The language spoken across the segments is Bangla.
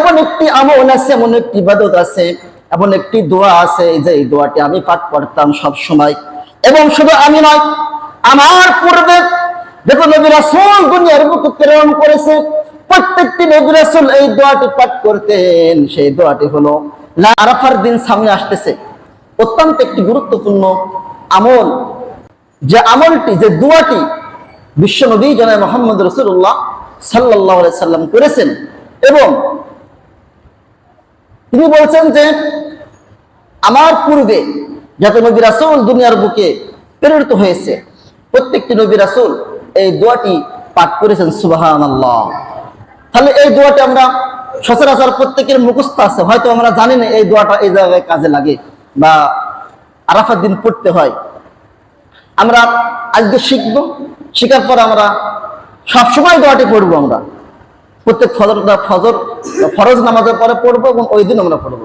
এমন একটি আমল আছে, এমন একটি ইবাদত আছে, এমন একটি দোয়া আছে যে এই দোয়াটি আমি পাঠ করতাম সব সময় এবং শুধু আমি নয়, আমার পূর্বে নবী দুনিয়ার বুকে প্রেরণ করেছে, প্রত্যেকটি নবী এই দোয়াটি পাঠ করতেন। সেই দোয়াটি হলো আরাফার দিন সামনে আসতেছে। অত্যন্ত একটি গুরুত্বপূর্ণ আমল। যে আমলটি, যে দোয়াটি বিশ্ব নবী জনায় মোহাম্মদ রসুল্লাহ সাল্লাহ সাল্লাম করেছেন এবং তিনি বলছেন যে, আমার পূর্বে যত নবী রাসুল দুনিয়ার বুকে প্রেরিত হয়েছে, প্রত্যেকটি নবী রাসুল এই দোয়াটি পাঠ করেছেন সুবাহান আল্লাহ তাহলে এই দোয়াটি আমরা সচরাচর প্রত্যেকের মুখস্থ আছে, হয়তো আমরা জানি না এই দোয়াটা এই জায়গায় কাজে লাগে বা আরাফার দিন পড়তে হয়। আমরা আজকে শিখব, শেখার পর আমরা সবসময় দোয়াটি পড়ব আমরা। প্রত্যেক ফজর ফজর, ফরজ নামাজের পরে পড়ব এবং ওই দিন আমরা পড়ব।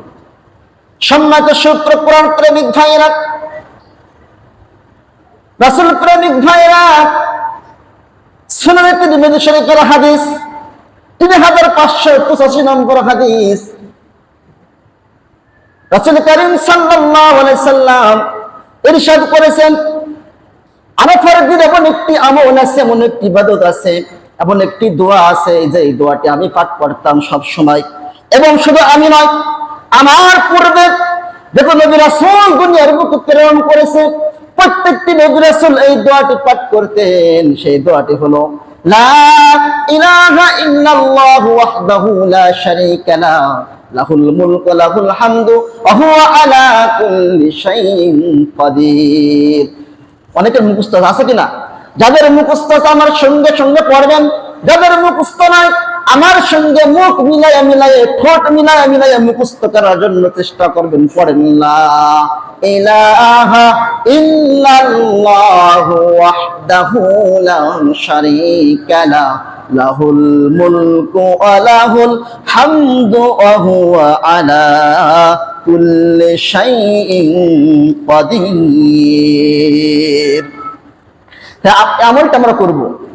সম্মানিত সূত্র কোরআন প্রেমিক রাসুল প্রেমিক ভাইয়েরা তিনি হাদিস, তিন হাজার পাঁচশো পঁচাশি নম্বর হাদিস। রাসুল করিম সাল্লাম ইরশাদ করেছেন, আরাফার দিন এমন একটি আমল আছে, এমন একটি ইবাদত আছে এমন একটি দোয়া আছে যে এই দোয়াটি আমি পাঠ করতাম সব সময় এবং শুধু আমি নয়, আমার পূর্বে যত নবী রাসূল দুনিয়ার বুকে প্রেরণ করেছে, প্রত্যেকটি নবী রাসূল এই দোয়াটি পাঠ করতেন। সেই দোয়াটি হলো, লা ইলাহা ইল্লাল্লাহু ওয়াহদাহু লা শারীকা লা, লাহুল মুলকু লাহুল হামদু, ওয়া হুয়া আলা কুল্লি শাইইন কাদির। অনেকের মুখস্থ আছে কিনা? যাদের মুখস্থ আমার সঙ্গে সঙ্গে পড়বেন। যাদের মুখস্থ নাই, আমার সঙ্গে মুখ মিলাইয়া মিলাইয়া, ঠোঁট মিলাইয়া মিলাইয়া মুখস্থ করার জন্য চেষ্টা করবেন, পড়েন ইলাহা ইল্লাল্লাহু ওয়াহদাহু লা লাহুল আলা আপ- আমলটা আমরা করব।